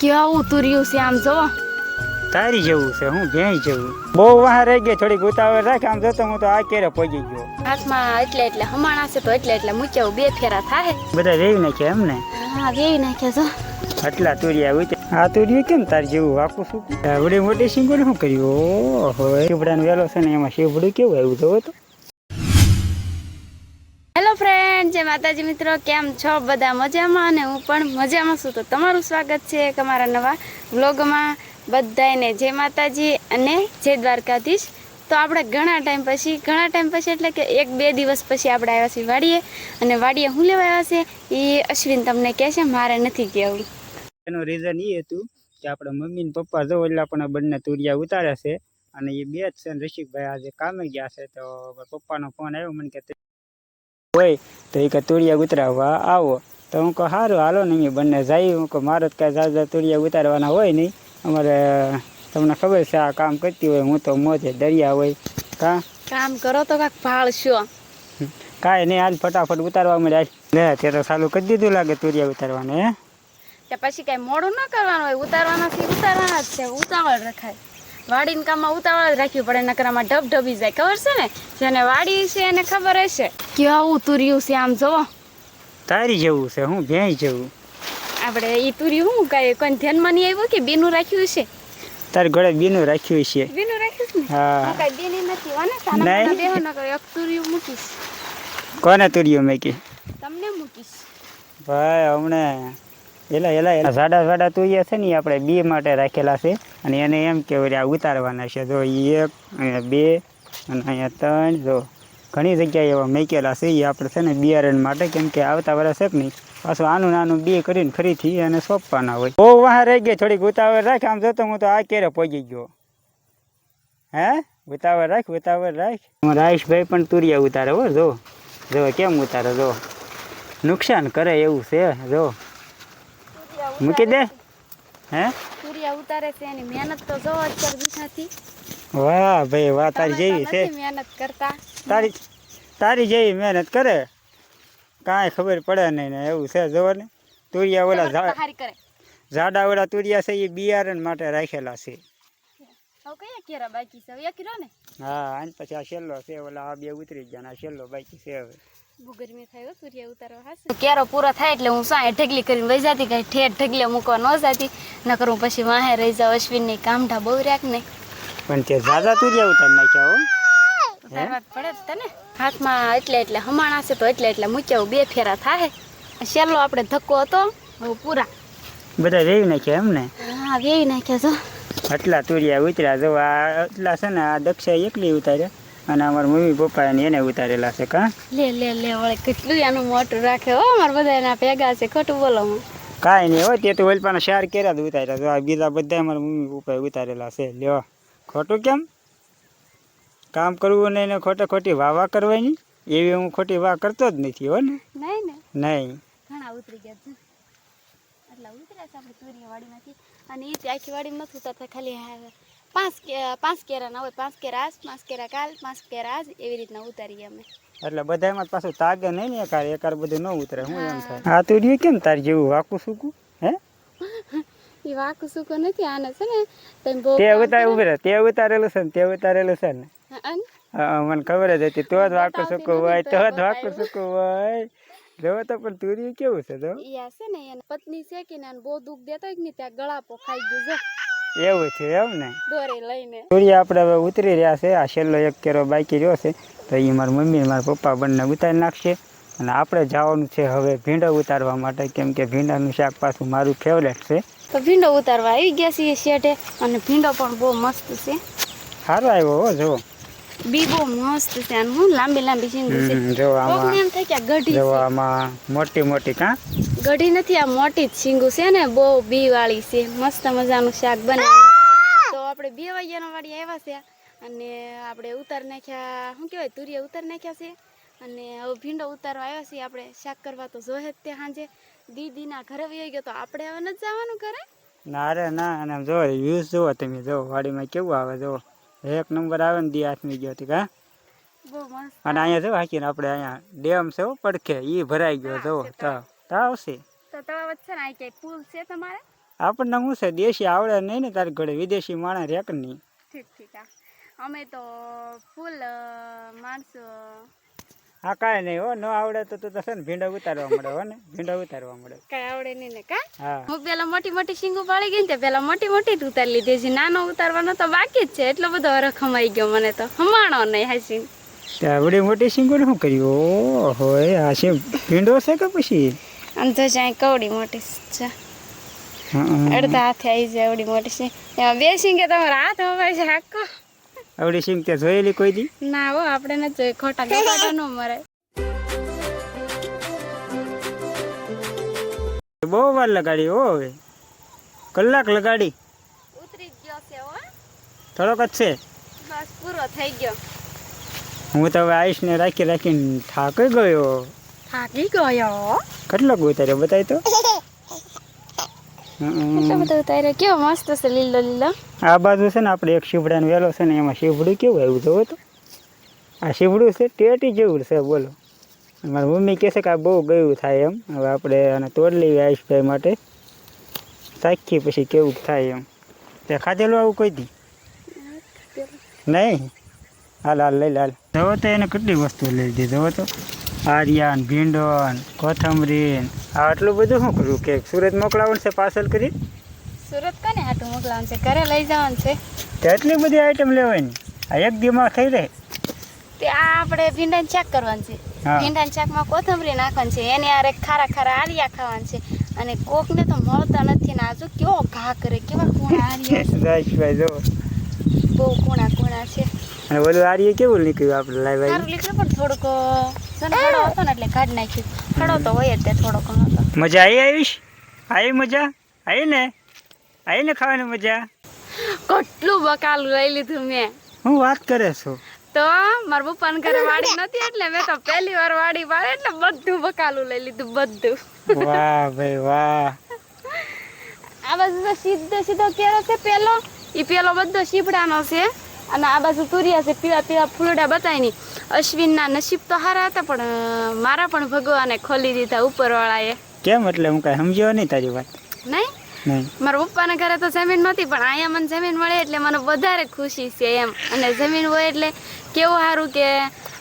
કેવું તુર્યું છે આમ જો? તારી જેવું છે હું ભેંસ જેવું. બહુ વાહ રહી ગઈ થોડીક ઉતાવળ રાખ આમ જોતો હું તો આ કેરે પહોંચી ગયો. હાથમાં એટલે એટલે હમણાં છે તો એટલે એટલે મૂક્યા બે ફેરા થાય બધા વેવી નાખ્યા એમ ને હા વેવી નાખ્યા જો. આટલા તુરિયા ઉતે આ તુરિયું કેમ તાર જેવું વાકું શું આવડી મોટી સિંગોને શું કર્યું? ઓહો શીવડાનો વેલો છે ને એમાં શિવડું કેવું આવ્યું તો. માતાજી મિત્રો, કેમ છો? બધા મજામાં અને હું પણ મજામાં છું. તો તમારું સ્વાગત છે એક અમારા નવા વ્લોગમાં બધાને જય માતાજી અને જય દ્વારકાધીશ. તો આપણે ઘણા ટાઈમ પછી, ઘણા ટાઈમ પછી એટલે કે એક બે દિવસ પછી આપણે આવ્યા છીએ વાડીએ. અને વાડીએ હું લેવા આવ્યા છે? એ અશ્વિન તમને કહે છે, મારે નથી કહેવું એનું રીઝન એ હતું કે આપણા મમ્મી ને પપ્પા જો એટલે આપણને બંને તુરિયા ઉતાર્યા છે. અને એ બે જ છે ને ઋષિકભાઈ આજે કામે ગયા છે. તો પપ્પાનો ફોન આવ્યો, મને કે હોય તો એ કે તુરિયા ઉતરાવવા આવો. તો હું કહું સારું હાલો ને અમે બંને જઈએ હું કહું મારે તો કાંઈ ઝાઝા તુરિયા ઉતારવાના હોય નહીં. અમારે તમને ખબર છે આ કામ કરતી હોય હું તો મોજે દરિયા હોય. કાં? કામ કરો તો કાંક ભાળશો કાંઈ નહીં હાલ ફટાફટ ઉતારવા મળ્યા લે તે તો ચાલુ કરી દીધું લાગે તુરિયા ઉતારવાને હે? પછી કઈ મોડું ન કરવાનું હોય. ઉતારવાના ઉતારવાના જ છે. ઉતાવળ રખાય. વાડીને કામમાં ઉતાવળ જ રાખવી પડે નકરામાં ઢબ ઢબી જાય. ખબર છે ને? જેને વાડી છે એને ખબર હશે. કેવું તુર્યું છે આમ જોવો. તારી જેવું છે હું ભેંસ જેવું. આપણે એ તુર્યું હું કઈ કોઈ ધ્યાનમાં નહીં આવ્યું કે બીનું રાખ્યું છે? તારી ઘોડે બીનું રાખ્યું છે બીનું રાખ્યું છે હા. હું કઈ બેની નથી વાને સાના બેહો ન કરો એક તુર્યું મૂકીશ. કોને તુર્યું મૂકી? તમને મૂકીશ. ભાઈ હમણે એલા એલા એલા. સાડા સાડા તુરિયા છે ને આપણે બે માટે રાખેલા છે. અને એને એમ કે આ ઉતારવાના છે. જો એક, અહીંયા બે, અને અહીંયા ત્રણ, જો ઘણી જગ્યાએ એવા મેકેલા છે. એ આપણે છે ને, બિયારણ માટે કેમ કે આવતા વર્ષે નહીં. પાછું આનું નાનું બે કરીને ફરીથી એને સોંપવાના હોય. બહુ વાહ રહી ગયા થોડીક ઉતાવળ રાખ. આમ જોતો હું તો આ કેરે પહોંચી ગયો. હે? ઉતાવળ રાખ ઉતાવળ રાખ. અમારા આયુષભાઈ પણ તુરિયા ઉતારે હો, જો. જો, કેમ ઉતારે, જો. નુકસાન કરે એવું છે, જો. મૂકી દે. હે? સૂર્ય ઉતારે છે એની મહેનત તો જો જ કર વાહ ભાઈ વાહ તારી જેવી છે. મહેનત કરતા. તારી તારી જેવી મહેનત કરે. કાંઈ ખબર પડે નહીં ને એવું છે જોવો ને. તુરિયા ઓલા ઝાડા ઓલા તુરિયા છે એ બિયારણ માટે રાખેલા છે. હા આને પછી આ છેલ્લો છે ઓલા આ બે ઉતરી ગયા આ છેલ્લો બાકી છે હવે. કેરો પૂરો થાય એટલે હું સાંય ઢગલી કરીને વહી જતી કઈ ઠેર ઢગલે મૂકવા ન જતી. નકર હું પછી વાહે રહી જાઉં અશ્વિનની કામઢા બહુ રાખ ને પણ તે ઝાઝા તુરિયા ઉતાર નાખ્યા હો. ઉતારવા પડે તને. હાથમાં એટલે એટલે હમાણા છે તો એટલે એટલે મૂક્યા બે ફેરા થાય છેલ્લો આપણે ધક્કો હતો હવે પૂરા. બધા વેવી નાખ્યા એમ ને હા વેવી નાખ્યા છો આટલા તુરિયા ઉતર્યા જો આટલા એટલા છે ને આ દક્ષા એકલી ઉતાર્યા. અને અમારા મમ્મી પપ્પા એને એને ઉતારેલા છે કાં? લે લે લે વળે કેટલું એનું મોટું રાખે હો અમાર બધા એના ભેગા છે ખોટું બોલો હું. કાંઈ નહીં હોય તે તો ઓલપાના શાર કર્યા જ ઉતાર્યા જો આ બીજા બધા અમારા મમ્મી પપ્પાએ ઉતારેલા છે. લેવા ખોટું કેમ? કામ કરવું નહીં ને ખોટે ખોટી વાહ વાહ કરવાની? એવી હું ખોટી વાહ કરતો જ નથી હો ને. નહીં નહીં. ઘણા ઉતરી ગયા છે. એટલે ઉતર્યા છે આપણે તુરિયા વાડીમાંથી અને એ આખી વાડીમાં નથી ઉતરતા ખાલી પાંચ પાંચ કેરા ના હોય પાંચ કેરા આજ પાંચ કેરા કાલ પાંચ કેરા આજ એવી રીતના ઉતારીએ અમે એટલે બધામાં પાછું તાગે નહીં ને એકાર એકાર બધું ન ઉતરે હું એમ થાય. આ તુરિયું કેમ તાર જેવું વાકું સૂકું? હે? એ વાકું સૂકો નથી આને છે ને તમે બહુ તે ઉતારે ઉભરે તે ઉતારેલું છે ને તે ઉતારેલું છે ને. મને ખબર જ હતી તો જ વાકું સૂકું હોય તો જ વાકું સૂકું હોય. જોવો તો પણ તુરિયું કેવું છે તો યા છે ને એને પત્ની છે કે ને બહુ દુઃખ દેતો હોય કે નહીં ત્યાં ગળા પોખાઈ ગયું છે. એવું છે એમ ને? દોરી લઈને. આપણે હવે ઉતરી રહ્યા છે. આ છેલ્લો એક કેરો બાકી રહ્યો છે. તો એ મારી મમ્મી મારા પપ્પા બંને ઉતારી નાખશે. અને આપણે જવાનું છે હવે ભીંડો ઉતારવા માટે કેમ કે ભીંડાનું શાક પાછું મારું ફેવરેટ છે. તો ભીંડો ઉતારવા આવી ગયા છીએ શેઠે અને ભીંડો પણ બહુ મસ્ત છે. સારો આવ્યો હો જો બી બહુ મસ્ત છે અને હું લાંબી લાંબી છે. જો આમાં. જો આમાં મોટી મોટી કાં? ગઢી નથી આ મોટી જ સિંગુ છે ને બહુ બી વાળી છે. મસ્ત મજાનું શાક બને તો આપણે બે વાગ્યાના વાળી આવ્યા છે. અને આપણે ઉતાર નાખ્યા શું કહેવાય તુરિયા ઉતાર નાખ્યા છે. અને હવે ભીંડો ઉતારવા આવ્યા છીએ આપણે. શાક કરવા તો જોહે તે સાંજે દીદીના ઘરે વહી ગયો તો આપણે હવે નથી જવાનું કરે ના અરે ના અને આમ જો વ્યૂઝ જુઓ તમે જો વાડીમાં કેવું આવે જો એક નંબર આવે ને દી હાથમી ગયો હતી કા અને અહીંયા જો હાકીને આપણે અહીંયા ડેમ છે હો પડખે એ ભરાઈ ગયો જો તો. આવશે તો તળાવ જ છે ને આઈ ક્યાંય પુલ છે તમારે? આપણને શું છે દેશી આવડે નહીં ને તારી ઘરે વિદેશી માણસ રેક નહીં. ઠીક ઠીક આ અમે તો ફૂલ માણસો હા કાંઈ નહીં હો ન આવડે તો તું તો છે ને ભીંડા ઉતારવા મળે હો ને ભીંડા ઉતારવા મળે. કાંઈ આવડે નહીં ને કા? હા. હું પેલા મોટી મોટી શીંગો પાડી ગઈ ને તે પેલા મોટી મોટી જ ઉતારી લીધી છે નાનો ઉતારવાનો તો બાકી જ છે એટલો બધો અરખ ખમાઈ ગયો મને તો. હમાણો નહીં હાસી ત્યાં મોટી મોટી સિંગોને શું કર્યું? ઓહો છે ભીંડો છે કે પછી? આમ તો જાય કવડી મોટી છે. અડધા હાથે આવી જાય એવડી મોટી છે. એમાં બે શીંગે તમારા હાથ હવાય છે હાકો. અવડી સિંગ તે જોયેલી કોઈ દી? ના હો આપણે નથી જોઈ. ખોટા ગપાટા ન મરે. બહુ વાર લગાડી હો હવે. કલાક લગાડી. ઉતરી ગયો છે હો. થોડોક જ છે. બસ પૂરો થઈ ગયો. હું તો હવે ને રાખી રાખીને થાકી ગયો. થાકી ગયો કેટલો ઉતાર્યો બતાય તો એટલો બધો ઉતાર્યો કેવો મસ્ત છે લીલો લીલો આ બાજુ છે ને આપણે એક શીવડાનો વેલો છે ને એમાં શીવડું કેવું આવ્યું જોવો તો આ શીવડું છે ટેટી જેવું છે બોલો મારી મમ્મી કહેશે કે આ બહુ ગયું થાય એમ હવે આપણે આને તોડ લઈએ આયુષભાઈ માટે ચાખીએ પછી કેવું થાય એમ તે ખાધેલું આવું કોઈ દી નહીં હાલ હાલ લઈ લાલ જોવો તો એને કેટલી વસ્તુ લઈ દીધી જવો તો આર્યાન ભીંડોન કોથમરી આ આટલું બધું શું કરવું કે સુરત મોકલાવવાનું છે પાર્સલ કરી? સુરત કને આટલું મોકલાવવાનું છે? ઘરે લઈ જવાનું છે. તો એટલી બધી આઈટમ લેવાની? આ એક દીમાં થઈ રહે? તે આ આપણે ભીંડાને શાક કરવાનું છે. હા. ચાકમાં શાકમાં કોથમરી નાખવાની છે. એની આરે ખારા ખારા આરિયા ખાવાનું છે. અને કોકને તો મળતા નથી ને આજુ કેવો ઘા કરે કેવા કૂણા આરિયા રાઈશભાઈ જો બહુ કુણા કૂણા છે. અને બધું આર્ય કેવું નીકળ્યું આપણે? લાઈવ સારું નીકળ્યું પણ થોડુંક સનખડો હતો ને એટલે કાઢી નાખ્યું. ખડો તો હોય તે થોડો ઘણો તો. મજા આવી આવીશ? આવી મજા? આવી ને? આવી ને ખાવાની મજા? કેટલું બકાલું લઈ લીધું મેં. હું વાત કરે છો? તો મારા પપ્પાને ઘરે વાડી નથી એટલે મેં તો પહેલી વાર વાડી પાડે એટલે બધું બકાલું લઈ લીધું બધું. વાહ ભાઈ વાહ. આ બાજુ સીધો સીધો કેરો છે પેલો? એ પેલો બધો શીપડાનો છે. અને આ બાજુ તુરિયા છે પીળા પીળા ફૂલડા બતાય નહીં અશ્વિનના નસીબ તો સારા હતા પણ મારા પણ ભગવાને ખોલી દીધા ઉપરવાળાએ. કેમ એટલે? હું કાંઈ સમજ્યો નહીં તારી વાત. નહીં નહીં? મારા પપ્પાના ઘરે તો જમીન નહોતી પણ અહીંયા મને જમીન મળે એટલે મને વધારે ખુશી છે એમ. અને જમીન હોય એટલે કેવું સારું કે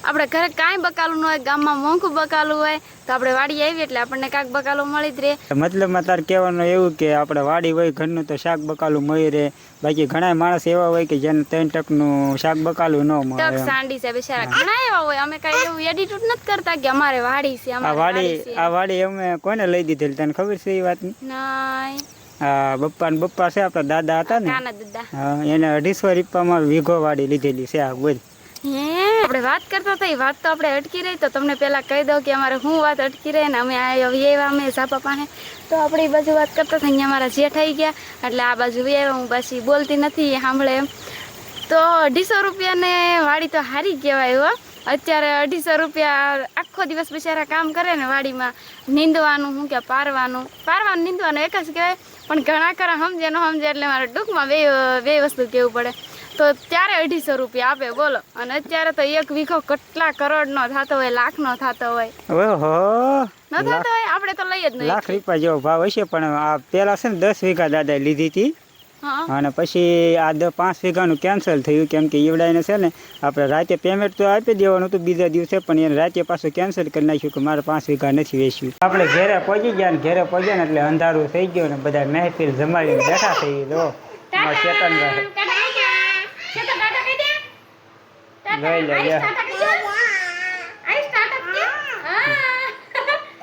આપણે ઘરે કાંઈ બકાલું ન હોય ગામમાં મોંઘું બકાલું હોય તો આપણે વાડી આવી એટલે આપણને કાંઈક બકાલું મળી જ રહે. મતલબમાં તાર કહેવાનું એવું કે આપણે વાડી હોય ઘરનું તો શાક બકાલું મળી રહે. બાકી ઘણા માણસ એવા હોય કે જેને ત્રણ ટકનું શાક બકાલું ન મળે ટક સાંડી છે બિચારા. ઘણા એવા હોય અમે કાંઈ એવું એડિટ્યુડ નથી કરતા કે અમારે વાડી છે આ વાડી આ વાડી અમે કોને લઈ દીધેલી તને ખબર છે એ વાતની? નાય આ બપ્પા ને બપ્પા છે આપણા દાદા હતા ને. દાદા. હા, એને અઢીસો રૂપિયામાં વીઘો વાડી લીધેલી છે આ બોલ. હે આપણે વાત કરતા હતા એ વાત તો આપણે અટકી રહી તો તમને પહેલા કહી દઉં કે અમારે શું વાત અટકી રહી ને અમે આવ્યા અમે સાપા પાસે તો આપણે એ બાજુ વાત કરતા હતા અહીંયા મારા જેઠ આવી ગયા એટલે આ બાજુ આવ્યા હું પાછી બોલતી નથી સાંભળે એમ. તો અઢીસો રૂપિયાને વાડી તો હારી કહેવાય હો. અત્યારે અઢીસો રૂપિયા આખો દિવસ બિચારા કામ કરે ને વાડીમાં નીંદવાનું શું કે પારવાનું. પારવાનું નીંદવાનું એક જ કહેવાય. પણ ઘણા ખરા સમજે ન સમજે એટલે મારે ટૂંકમાં બે બે વસ્તુ કહેવું પડે. તો ત્યારે અઢીસો રૂપિયા આપે બોલો. અને અત્યારે તો એક વીઘો કેટલા કરોડનો થતો હોય લાખનો થતો હોય. ઓહો! ન થતો હોય આપણે તો લઈ જ નહીં લાખ રૂપિયા જેવો ભાવ હશે પણ આ પેલા છે ને દસ વીઘા દાદા લીધી હતી. અને પછી આ દ પાંચ વીઘાનું કેન્સલ થયું કેમ કે ઈવડાઈને છે ને આપણે રાતે પેમેન્ટ તો આપી દેવાનું હતું બીજા દિવસે પણ એને રાતે પાછું કેન્સલ કરી નાખ્યું કે મારે પાંચ વીઘા નથી વેચ્યું. આપણે ઘેરે પહોંચી ગયા ને ઘેરે પહોંચ્યા ને એટલે અંધારું થઈ ગયું ને બધા મહેફિલ જમાડીને બેઠા થઈ ગયો ચેતન લઈ લે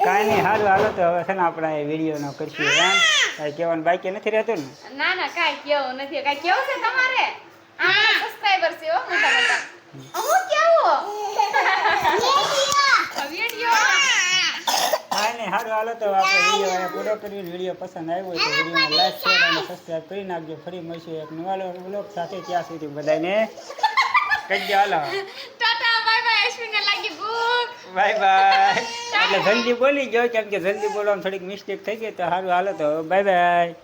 કાંઈ નહીં સારું હાલો તો હવે છે ને આપણે વીડિયો વિડીયોનો કરશું. એમ કાંઈ કહેવાનું બાકી નથી રહેતું ને? ના ના કાંઈ કેવું નથી. કાંઈ કેવું છે તમારે? આ સબસ્ક્રાઇબર છે હો મોટા મોટા. હું કેવું વિડિયો. કાંઈ હાલો તો આપણે વીડિયો અહીંયા પૂરો કરીએ વીડિયો પસંદ આવ્યો હોય તો વિડીયોને લાઈક શેર અને સબસ્ક્રાઈબ કરી નાખજો. ફરી મળશે એક નવા બ્લોગ સાથે ત્યાં સુધી બધાને. કહી હાલો અશ્વિનને લાગી ભૂખ. Bye bye. એટલે જલ્દી બોલી ગયો કેમ કે જલ્દી બોલવામાં થોડીક મિસ્ટેક થઈ ગઈ તો સારું હાલો તો બાય બાય.